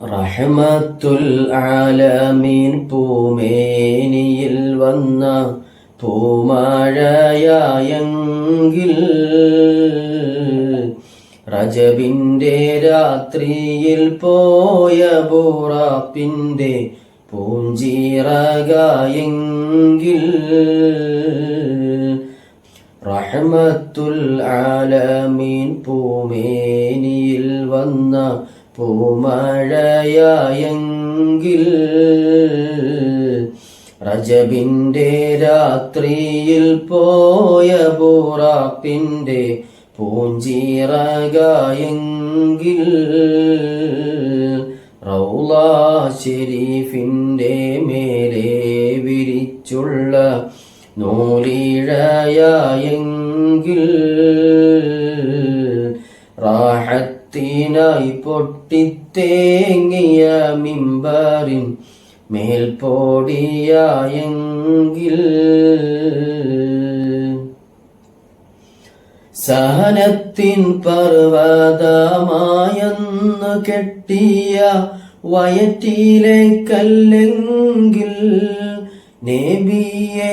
റഹ്മത്തുൽ ആലമീൻ പൂമേനിയിൽ വന്ന പൂമഴയായെങ്കിൽ റജബിന്റെ രാത്രിയിൽ പോയ പൂറാപ്പിന്റെ പൂഞ്ചീറകായെങ്കിൽ റഹ്മത്തുൽ ആലമീൻ പൂമേനിയിൽ വന്ന പൂമഴയായെങ്കിൽ റജബിന്റെ രാത്രിയിൽ പോയ ബൂറാപ്പിന്റെ പൂഞ്ചീറകായെങ്കിൽ റൗള ഷെരീഫിന്റെ മേലെ വിരിച്ചുള്ള നൂലിഴയായെങ്കിൽ റാഹത്തിനായി പൊട്ടിത്തേങ്ങിയ മിമ്പറിൻ മേൽപോടിയായെങ്കിൽ സഹനത്തിൻ പർവതമായെന്ന് കെട്ടിയ വയറ്റിലെ കല്ലെങ്കിൽ നേബിയെ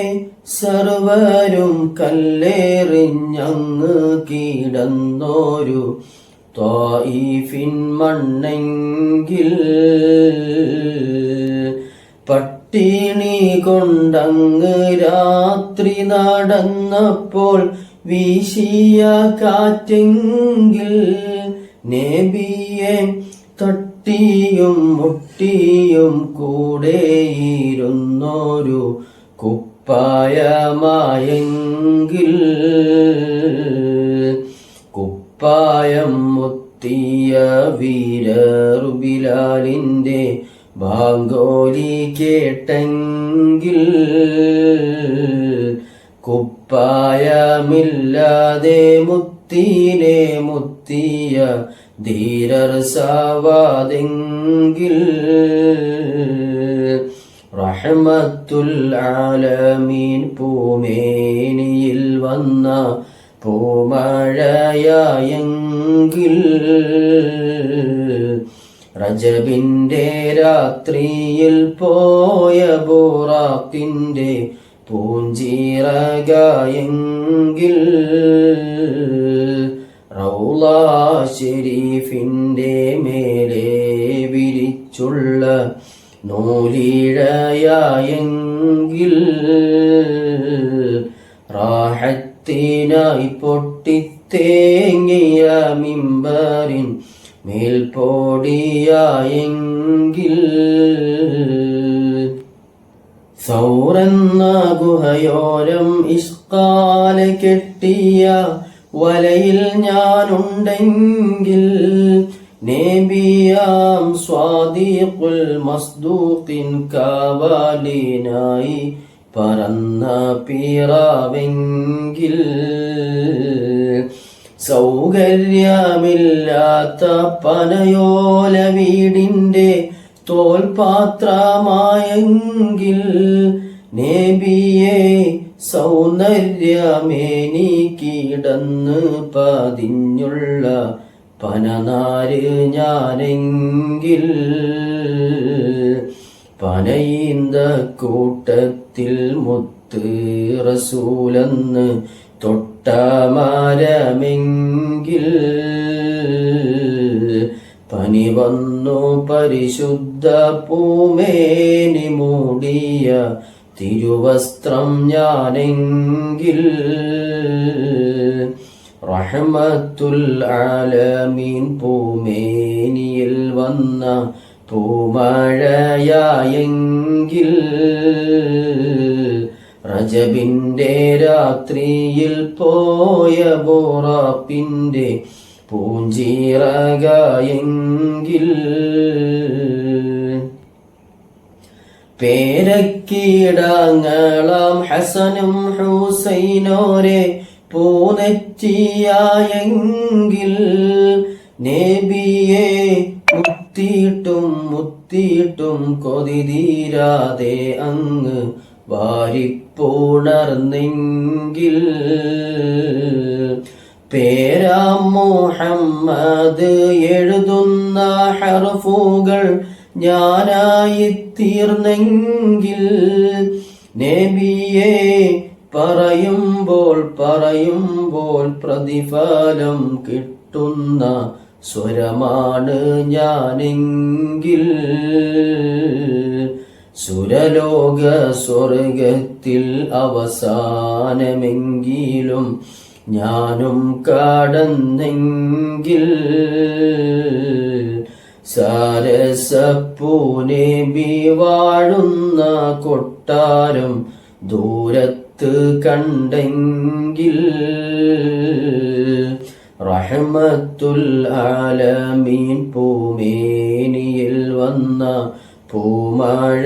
സർവരും കല്ലേറിഞ്ഞങ്ങ് കീടന്നോരു ത്വായിഫിൻ മണ്ണെങ്കിൽ പട്ടിണി കൊണ്ടങ്ങ് രാത്രി നടന്നപ്പോൾ വീശിയ കാറ്റെങ്കിൽ നേബിയെ തട്ടിയും മുട്ടിയും കൂടെയിരുന്നൊരു കുപ്പായമായെങ്കിൽ കുപ്പായം മുത്തിയ വീരറുബിലാലിന്റെ ബാങ്കോലി കേട്ടെങ്കിൽ കുപ്പായമില്ലാതെ മുത്തീനെ മുത്തിയ ധീരർ സാവാതെങ്കിൽ റഹമത്തുൽ ആലമീൻ പൂമേനിയിൽ വന്ന പൂമഴയായെങ്കിൽ റജബിന്റെ രാത്രിയിൽ പോയ ബോറാക്കിന്റെ പൂഞ്ചീറകായെങ്കിൽ റൗള മേലെ വിരിച്ചുള്ള നൂലിഴയായെങ്കിൽ റാഹത്തിനായി പൊട്ടിത്തേങ്ങിയ മിമ്പറിൻ മേൽപോടിയായെങ്കിൽ സൗറന്ന ഗുഹയോരം ഇഷ്കാല കെട്ടിയ വലയിൽ ഞാനുണ്ടെങ്കിൽ നേബിയാം സ്വാദീഖുൽ മസ്ദൂഖിൻ കാവാലിനായി പറന്ന പീറാവെങ്കിൽ സൗകര്യമില്ലാത്ത പനയോല വീടിന്റെ തോൽപാത്രമായെങ്കിൽ നേബിയെ സൗന്ദര്യമേനി കിടന്ന് പതിഞ്ഞുള്ള പനനാര് ഞാനെങ്കിൽ പനയിന്ത കൂട്ടത്തിൽ മുത്ത് റസൂലെന്ന് തൊട്ടമാരമെങ്കിൽ പനി വന്നു പരിശുദ്ധ പൂമേനി മൂടിയ തിരുവസ്ത്രം ഞാനെങ്കിൽ റഹമത്തുൽ ആലമീൻ പൂമേനിയിൽ വന്ന പൂമഴയായെങ്കിൽ റജബിന്റെ രാത്രിയിൽ പോയ ബോറാപ്പിന്റെ പൂഞ്ചീറകായെങ്കിൽ പേരക്കീടങ്ങളാം ഹസനും ഹുസൈനോരെ പൂനെറ്റിയായെങ്കിൽ നേബിയെ മുത്തിയിട്ടും മുത്തിയിട്ടും കൊതി തീരാതെ അങ്ങ് വാരിപ്പുണർന്നെങ്കിൽ. പേരാം മുഹമ്മദ് എഴുതുന്ന ഹർഫുകൾ ഞാനായി തീർന്നെങ്കിൽ നബിയെ പറയുമ്പോൾ പറയുമ്പോൾ പ്രതിഫലം കിട്ടുന്ന സ്വരമാണ് ഞാനെങ്കിൽ. സുരലോക സ്വർഗത്തിൽ അവസാനമെങ്കിലും ഞാനും കടന്നെങ്കിൽ. സാരസപ്പൂനെ വാഴുന്ന കൊട്ടാരം ദൂരത്ത് കണ്ടെങ്കിൽ. റഹ്മത്തുൽ ആലമീൻ പൂമേനിയിൽ വന്ന പൂമഴയായെങ്കിൽ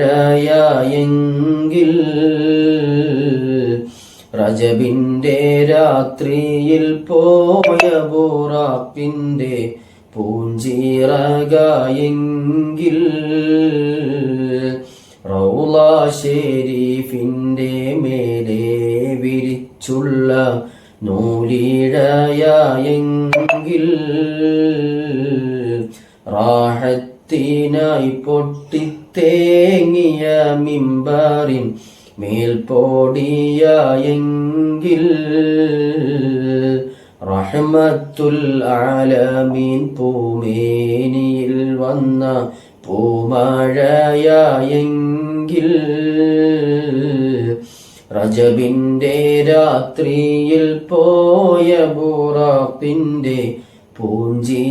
റജബിന്റെ രാത്രിയിൽ പോയ ബുറാപ്പിന്റെ പൂഞ്ചീറകായെങ്കിൽ റൗള മേലെ വിരിച്ചുള്ള നൂലിഴയായെങ്കിൽ റാഹത്തിനായി പൊട്ടിത്തേങ്ങിയ മിമ്പറിൻ മേൽപോടിയായെങ്കിൽ റഹ്മത്തുൽ ആലമീൻ പൂമേനിയിൽ വന്ന പൂമഴയായെങ്കിൽ റജബിന്റെ രാത്രിയിൽ പോയ ബുറാത്തിന്റെ പൂഞ്ചിറകായെങ്കിൽ